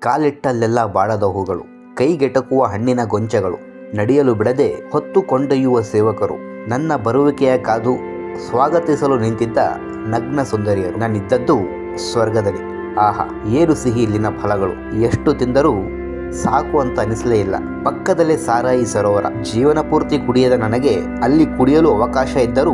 ಕಾಲಿಟ್ಟಲ್ಲೆಲ್ಲ ಬಾಡದ ಹೂಗಳು, ಕೈಗೆಟಕುವ ಹಣ್ಣಿನ ಗೊಂಚಗಳು, ನಡೆಯಲು ಬಿಡದೆ ಹೊತ್ತು ಕೊಂಡೊಯ್ಯುವ ಸೇವಕರು, ನನ್ನ ಬರುವಿಕೆಯ ಕಾದು ಸ್ವಾಗತಿಸಲು ನಿಂತಿದ್ದ ನಗ್ನ ಸುಂದರಿಯರು. ನಾನಿದ್ದದ್ದು ಸ್ವರ್ಗದಲ್ಲಿ. ಆಹಾ ಏನು ಸಿಹಿ ಇಲ್ಲಿನ ಫಲಗಳು. ಎಷ್ಟು ತಿಂದರೂ ಸಾಕು ಅಂತ ಅನಿಸಲೇ ಇಲ್ಲ. ಪಕ್ಕದಲ್ಲೇ ಸಾರಾಯಿ ಸರೋವರ. ಜೀವನ ಪೂರ್ತಿ ಕುಡಿಯದ ನನಗೆ ಅಲ್ಲಿ ಕುಡಿಯಲು ಅವಕಾಶ ಇದ್ದರೂ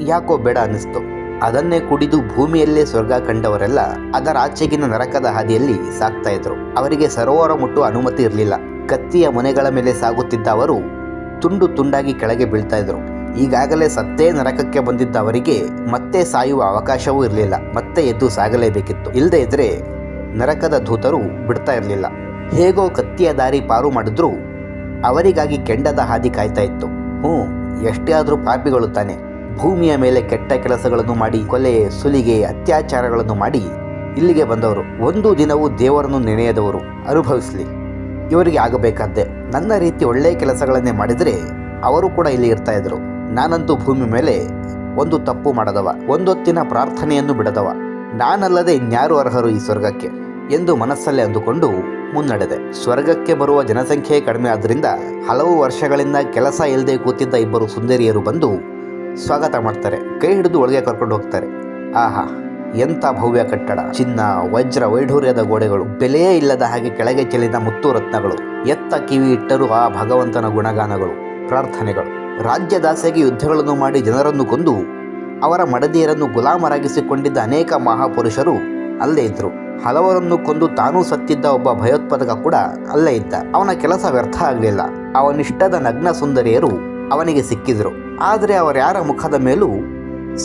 ಯಾಕೋ ಬೇಡ ಅನ್ನಿಸ್ತು ಅದನ್ನೇ ಕುಡಿದು ಭೂಮಿಯಲ್ಲೇ ಸ್ವರ್ಗ ಕಂಡವರೆಲ್ಲ ಅದರ ಆಚೆಗಿನ ನರಕದ ಹಾದಿಯಲ್ಲಿ ಸಾಕ್ತಾ ಇದ್ರು. ಅವರಿಗೆ ಸರೋವರ ಮುಟ್ಟುವ ಅನುಮತಿ ಇರಲಿಲ್ಲ. ಕತ್ತಿಯ ಮನೆಗಳ ಮೇಲೆ ಸಾಗುತ್ತಿದ್ದ ಅವರು ತುಂಡು ತುಂಡಾಗಿ ಕೆಳಗೆ ಬೀಳ್ತಾ ಇದ್ರು. ಈಗಾಗಲೇ ಸತ್ತೇ ನರಕಕ್ಕೆ ಬಂದಿದ್ದ ಅವರಿಗೆ ಮತ್ತೆ ಸಾಯುವ ಅವಕಾಶವೂ ಇರಲಿಲ್ಲ. ಮತ್ತೆ ಎದ್ದು ಸಾಗಲೇಬೇಕಿತ್ತು. ಇಲ್ಲದೇ ಇದ್ರೆ ನರಕದ ದೂತರು ಬಿಡ್ತಾ ಇರಲಿಲ್ಲ. ಹೇಗೋ ಕತ್ತಿಯ ದಾರಿ ಪಾರು ಮಾಡಿದ್ರು. ಅವರಿಗಾಗಿ ಕೆಂಡದ ಹಾದಿ ಕಾಯ್ತಾ ಇತ್ತು. ಹ್ಞೂ ಎಷ್ಟೇ ಆದರೂ ಪಾಪಿಗಳು ತಾನೆ. ಭೂಮಿಯ ಮೇಲೆ ಕೆಟ್ಟ ಕೆಲಸಗಳನ್ನು ಮಾಡಿ, ಕೊಲೆ, ಸುಲಿಗೆ, ಅತ್ಯಾಚಾರಗಳನ್ನು ಮಾಡಿ ಇಲ್ಲಿಗೆ ಬಂದವರು. ಒಂದು ದಿನವೂ ದೇವರನ್ನು ನೆನೆಯದವರು. ಅನುಭವಿಸಲಿ. ಇವರಿಗೆ ಆಗಬೇಕಾದ್ದೆ. ನನ್ನ ರೀತಿ ಒಳ್ಳೆಯ ಕೆಲಸಗಳನ್ನೇ ಮಾಡಿದರೆ ಅವರು ಕೂಡ ಇಲ್ಲಿ ಇರ್ತಾ ಇದ್ರು. ನಾನಂತೂ ಭೂಮಿ ಮೇಲೆ ಒಂದು ತಪ್ಪು ಮಾಡದವ. ಒಂದೊತ್ತಿನ ಪ್ರಾರ್ಥನೆಯನ್ನು ಬಿಡದವ. ನಾನಲ್ಲದೆ ಇನ್ಯಾರು ಅರ್ಹರು ಈ ಸ್ವರ್ಗಕ್ಕೆ? ಎಂದು ಮನಸ್ಸಲ್ಲೇ ಅಂದುಕೊಂಡು ಮುನ್ನಡೆದೆ. ಸ್ವರ್ಗಕ್ಕೆ ಬರುವ ಜನಸಂಖ್ಯೆ ಕಡಿಮೆ ಆದ್ದರಿಂದ ಹಲವು ವರ್ಷಗಳಿಂದ ಕೆಲಸ ಇಲ್ಲದೆ ಕೂತಿದ್ದ ಇಬ್ಬರು ಸುಂದರಿಯರು ಬಂದು ಸ್ವಾಗತ ಮಾಡ್ತಾರೆ. ಕೈ ಹಿಡಿದು ಒಳಗೆ ಕರ್ಕೊಂಡು ಹೋಗ್ತಾರೆ. ಆಹಾ, ಎಂಥ ಭವ್ಯ ಕಟ್ಟಡ. ಚಿನ್ನ, ವಜ್ರ, ವೈಢೂರ್ಯದ ಗೋಡೆಗಳು. ಬೆಲೆಯೇ ಇಲ್ಲದ ಹಾಗೆ ಕೆಳಗೆ ಚೆಲ್ಲಿದ ಮುತ್ತು ರತ್ನಗಳು. ಎತ್ತ ಕಿವಿ ಇಟ್ಟರೂ ಆ ಭಗವಂತನ ಗುಣಗಾನಗಳು, ಪ್ರಾರ್ಥನೆಗಳು. ರಾಜ್ಯದಾಸೆಗೆ ಯುದ್ಧಗಳನ್ನು ಮಾಡಿ ಜನರನ್ನು ಕೊಂದು, ಅವರ ಮಡದಿಯರನ್ನು ಗುಲಾಮರಾಗಿಸಿಕೊಂಡಿದ್ದ ಅನೇಕ ಮಹಾಪುರುಷರು ಅಲ್ಲೇ ಇದ್ದರು ಹಲವರನ್ನು ಕೊಂದು ತಾನೂ ಸತ್ತಿದ್ದ ಒಬ್ಬ ಭಯೋತ್ಪಾದಕ ಕೂಡ ಅಲ್ಲೇ ಇದ್ದ. ಅವನ ಕೆಲಸ ವ್ಯರ್ಥ ಆಗಲಿಲ್ಲ. ಅವನಿಷ್ಟದ ನಗ್ನ ಸುಂದರಿಯರು ಅವನಿಗೆ ಸಿಕ್ಕಿದರು. ಆದರೆ ಅವರ್ಯಾರ ಮುಖದ ಮೇಲೂ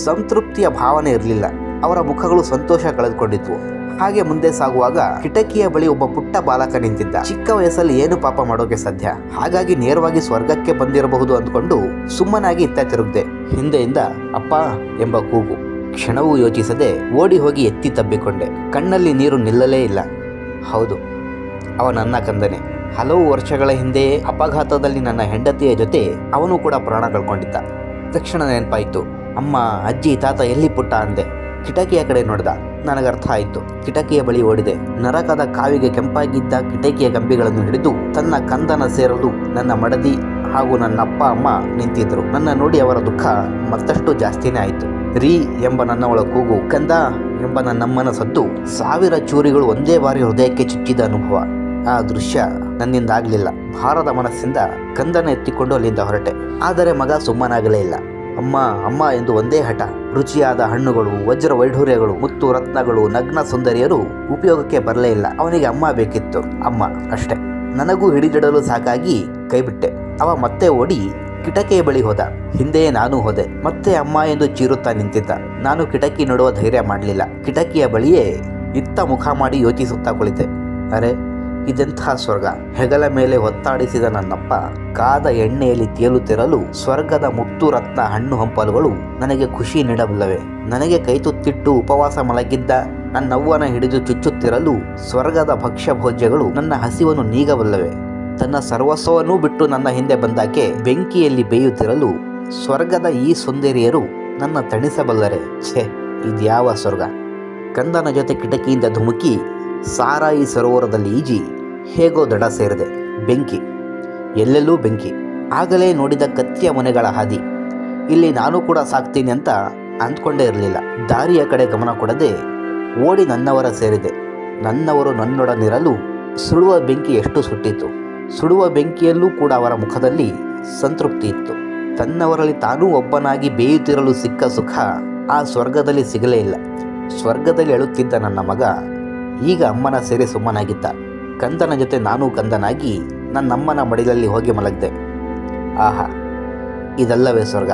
ಸಂತೃಪ್ತಿಯ ಭಾವನೆ ಇರಲಿಲ್ಲ. ಅವರ ಮುಖಗಳು ಸಂತೋಷ ಕಳೆದುಕೊಂಡಿದ್ವು. ಹಾಗೆ ಮುಂದೆ ಸಾಗುವಾಗ ಕಿಟಕಿಯ ಬಳಿ ಒಬ್ಬ ಪುಟ್ಟ ಬಾಲಕ ನಿಂತಿದ್ದ. ಚಿಕ್ಕ ವಯಸ್ಸಲ್ಲಿ ಏನು ಪಾಪ ಮಾಡೋಕೆ ಸಾಧ್ಯ? ಹಾಗಾಗಿ ನೇರವಾಗಿ ಸ್ವರ್ಗಕ್ಕೆ ಬಂದಿರಬಹುದು ಅಂದ್ಕೊಂಡು ಸುಮ್ಮನಾಗಿ ಇತ್ತ ತಿರುಗ್ದೆ. ಹಿಂದೆಯಿಂದ ಅಪ್ಪ ಎಂಬ ಕೂಗು ಕ್ಷಣವೂ ಯೋಚಿಸದೆ ಓಡಿ ಹೋಗಿ ಎತ್ತಿ ತಬ್ಬಿಕೊಂಡೆ. ಕಣ್ಣಲ್ಲಿ ನೀರು ನಿಲ್ಲಲೇ ಇಲ್ಲ. ಹೌದು, ಅವ ನನ್ನ ಕಂದನೆ. ಹಲವು ವರ್ಷಗಳ ಹಿಂದೆ ಅಪಘಾತದಲ್ಲಿ ನನ್ನ ಹೆಂಡತಿಯ ಜೊತೆ ಅವನು ಕೂಡ ಪ್ರಾಣ ಕಳ್ಕೊಂಡಿದ್ದ. ತಕ್ಷಣ ನೆನಪಾಯಿತು, ಅಮ್ಮ, ಅಜ್ಜಿ, ತಾತ ಎಲ್ಲಿ ಪುಟ್ಟ ಅಂದೆ. ಕಿಟಕಿಯ ಕಡೆ ನೋಡ್ದ, ನನಗರ್ಥ ಆಯಿತು. ಕಿಟಕಿಯ ಬಳಿ ಓಡಿದೆ. ನರಕದ ಕಾವಿಗೆ ಕೆಂಪಾಗಿದ್ದ ಕಿಟಕಿಯ ಕಂಬಿಗಳನ್ನು ಹಿಡಿದು ತನ್ನ ಕಂದನ ಸೇರಲು ನನ್ನ ಮಡದಿ ಹಾಗೂ ನನ್ನ ಅಪ್ಪ ಅಮ್ಮ ನಿಂತಿದ್ರು. ನನ್ನ ನೋಡಿ ಅವರ ದುಃಖ ಮತ್ತಷ್ಟು ಜಾಸ್ತಿನೇ ಆಯಿತು. ರೀ ಎಂಬ ನನ್ನವಳ ಕೂಗು, ಕಂದ ಎಂಬ ನನ್ನಮ್ಮನ ಸದ್ದು ಸಾವಿರ ಚೂರಿಗಳು ಒಂದೇ ಬಾರಿ ಹೃದಯಕ್ಕೆ ಚುಚ್ಚಿದ ಅನುಭವ. ಆ ದೃಶ್ಯ ನನ್ನಿಂದ ಆಗಲಿಲ್ಲ ಭಾರದ ಮನಸ್ಸಿಂದ ಕಂದನ ಎತ್ತಿಕೊಂಡು ಅಲ್ಲಿಂದ ಹೊರಟೆ. ಆದರೆ ಮಗ ಸುಮ್ಮನಾಗಲೇ ಇಲ್ಲ. ಅಮ್ಮ ಅಮ್ಮ ಎಂದು ಒಂದೇ ಹಠ. ರುಚಿಯಾದ ಹಣ್ಣುಗಳು, ವಜ್ರ ವೈಢೂರ್ಯಗಳು, ಮುತ್ತು ರತ್ನಗಳು, ನಗ್ನ ಸುಂದರಿಯರು ಉಪಯೋಗಕ್ಕೆ ಬರಲೇ ಇಲ್ಲ. ಅವನಿಗೆ ಅಮ್ಮ ಬೇಕಿತ್ತು. ಅಮ್ಮ ಅಷ್ಟೆ. ನನಗೂ ಹಿಡಿದಿಡಲು ಸಾಕಾಗಿ ಕೈಬಿಟ್ಟೆ. ಅವ ಮತ್ತೆ ಓಡಿ ಕಿಟಕಿಯ ಬಳಿ ಹೋದ. ಹಿಂದೆಯೇ ನಾನು ಹೋದೆ. ಮತ್ತೆ ಅಮ್ಮ ಎಂದು ಚೀರುತ್ತಾ ನಿಂತಿದ್ದ. ನಾನು ಕಿಟಕಿ ನೋಡುವ ಧೈರ್ಯ ಮಾಡಲಿಲ್ಲ. ಕಿಟಕಿಯ ಬಳಿಯೇ ಇತ್ತ ಮುಖ ಮಾಡಿ ಯೋಚಿಸುತ್ತಾ ಕುಳಿತೆ. ಅರೆ ಇದೆಂಥ ಸ್ವರ್ಗ. ಹೆಗಲ ಮೇಲೆ ಒತ್ತಾಡಿಸಿದ ನನ್ನಪ್ಪ, ಕಾದ ಎಣ್ಣೆಯಲ್ಲಿ ತೇಲುತ್ತಿರಲು ಸ್ವರ್ಗದ ಮುತ್ತು ರತ್ನ ಹಣ್ಣು ಹಂಪಲುಗಳು ನನಗೆ ಖುಷಿ ನೀಡಬಲ್ಲವೆ. ನನಗೆ ಕೈತುತ್ತಿಟ್ಟು ಉಪವಾಸ ಮಲಗಿದ್ದ ನನ್ನವ್ವನ ಹಿಡಿದು ಚುಚ್ಚುತ್ತಿರಲು ಸ್ವರ್ಗದ ಭಕ್ಷ್ಯ ಭೋಜ್ಯಗಳು ನನ್ನ ಹಸಿವನ್ನು ನೀಗಬಲ್ಲವೆ. ತನ್ನ ಸರ್ವಸ್ವವನ್ನೂ ಬಿಟ್ಟು ನನ್ನ ಹಿಂದೆ ಬಂದಾಕೆ ಬೆಂಕಿಯಲ್ಲಿ ಬೇಯುತ್ತಿರಲು ಸ್ವರ್ಗದ ಈ ಸುಂದರಿಯರು ನನ್ನ ತಣಿಸಬಲ್ಲರೆ. ಛೇ, ಇದ್ಯಾವ ಸ್ವರ್ಗ. ಕಂದನ ಜೊತೆ ಕಿಟಕಿಯಿಂದ ಧುಮುಕಿ ಸಾರಾಯಿ ಸರೋವರದಲ್ಲಿ ಈಜಿ ಹೇಗೋ ದಡ ಸೇರಿದೆ. ಬೆಂಕಿ. ಎಲ್ಲೆಲ್ಲೂ ಬೆಂಕಿ. ಆಗಲೇ ನೋಡಿದ ಕತ್ತಿಯ ಮನೆಗಳ ಹಾದಿ. ಇಲ್ಲಿ ನಾನು ಕೂಡ ಸಾಕ್ತೀನಿ ಅಂತ ಅಂದ್ಕೊಂಡೇ ಇರಲಿಲ್ಲ. ದಾರಿಯ ಕಡೆ ಗಮನ ಕೊಡದೆ ಓಡಿ ನನ್ನವರ ಸೇರಿದೆ. ನನ್ನವರು ನನ್ನೊಡನಿರಲು ಸುಡುವ ಬೆಂಕಿ ಎಷ್ಟು ಸುಟ್ಟಿತ್ತು. ಸುಡುವ ಬೆಂಕಿಯಲ್ಲೂ ಕೂಡ ಅವರ ಮುಖದಲ್ಲಿ ಸಂತೃಪ್ತಿ ಇತ್ತು. ತನ್ನವರಲ್ಲಿ ತಾನೂ ಒಬ್ಬನಾಗಿ ಬೇಯುತ್ತಿರಲು ಸಿಕ್ಕ ಸುಖ ಆ ಸ್ವರ್ಗದಲ್ಲಿ ಸಿಗಲೇ ಇಲ್ಲ. ಸ್ವರ್ಗದಲ್ಲಿ ಅಳುತ್ತಿದ್ದ ನನ್ನ ಮಗ ಈಗ ಅಮ್ಮನ ಸೇರಿ ಸುಮ್ಮನಾಗಿದ್ದ ಕಂದನ ಜೊತೆ ನಾನೂ ಕಂದನಾಗಿ ನನ್ನಮ್ಮನ ಮಡಿಲಲ್ಲಿ ಹೋಗಿ ಮಲಗಿದೆ. ಆಹಾ ಇದಲ್ಲವೇ ಸ್ವರ್ಗ.